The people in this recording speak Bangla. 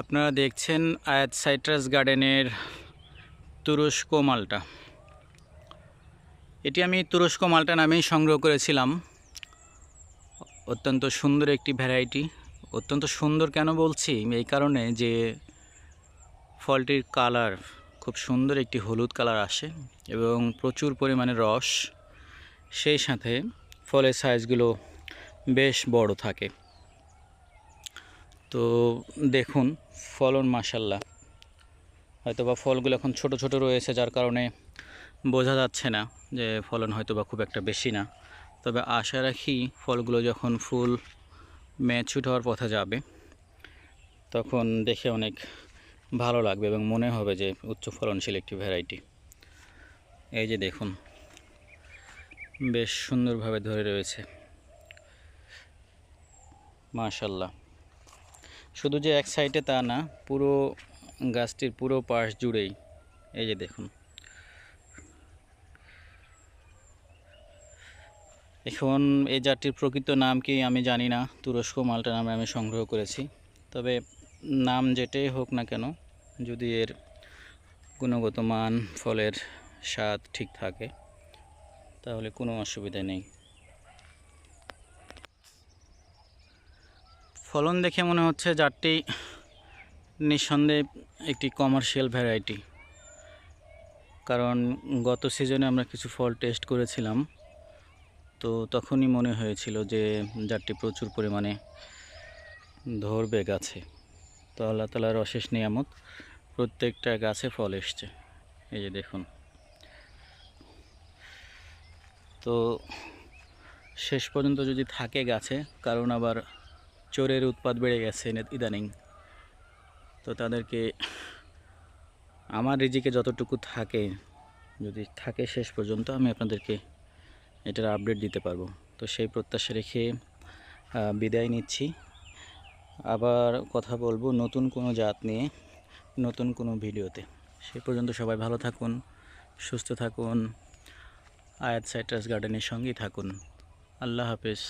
আপনারা দেখছেন আয়াত সাইট্রাস গার্ডেনের তুরস্ক মালটা। এটি আমি তুরস্ক মালটা নামেই সংগ্রহ করেছিলাম। অত্যন্ত সুন্দর একটি ভ্যারাইটি। অত্যন্ত সুন্দর কেন বলছি? এই কারণে যে ফলটির কালার খুব সুন্দর একটি হলুদ কালার আসে এবং প্রচুর পরিমাণে রস। সেই সাথে ফলের সাইজগুলো বেশ বড় থাকে। তো দেখুন, ফলন মাসাল্লাহ হয়তো বা ফলগুলো এখন ছোট ছোট রয়েছে, যার কারণে বোঝা যাচ্ছে না যে ফলন হয়তো বা খুব একটা বেশি না। তবে আশা রাখি ফলগুলো যখন ফুল ম্যাচুট হওয়ার পথে যাবে, তখন দেখে অনেক ভালো লাগবে এবং মনে হবে যে উচ্চ ফলনশীল একটি ভ্যারাইটি। এই যে দেখুন, বেশ সুন্দরভাবে ধরে রয়েছে। মাশাল্লাহ শুধু যে এক সাইডে তা না, পুরো গাছটির পুরো পাশ জুড়েই। এই যে দেখুন। এখন এই জাতটির প্রকৃত নাম কি আমি জানি না, তুরস্ক মালটা নামে আমি সংগ্রহ করেছি। তবে নাম যেটাই হোক না কেন, যদি এর গুণগত মান, ফলের স্বাদ ঠিক থাকে, তাহলে কোনো অসুবিধা নেই। ফলন দেখে মনে হচ্ছে জাতটি নিঃসন্দেহে একটি কমার্শিয়াল ভ্যারাইটি কারণ গত সিজনে আমরা কিছু ফল টেস্ট করেছিলাম, তো তখনই মনে হয়েছিল যে জাতটি প্রচুর পরিমাণে ধরবে গাছে। তো আল্লাহ তালার অশেষ নিয়ামত, প্রত্যেকটা গাছে ফল এসছে। এই যে দেখুন। তো শেষ পর্যন্ত যদি থাকে গাছে, কারণ আবার চোরের উৎপাদ বেড়ে গেছে ইদানিং। তো তাদেরকে, আমার রিজিকে যতটুকু থাকে, যদি থাকে শেষ পর্যন্ত, আমি আপনাদেরকে এটার আপডেট দিতে পারব। তো সেই প্রত্যাশা রেখে বিদায় নিচ্ছি। আবার কথা বলব নতুন কোনো জাত নিয়ে, নতুন কোনো ভিডিওতে। সেই পর্যন্ত সবাই ভালো থাকুন, সুস্থ থাকুন, আয়াত সাইট্রাস গার্ডেনের সঙ্গেই থাকুন। আল্লাহ হাফেজ।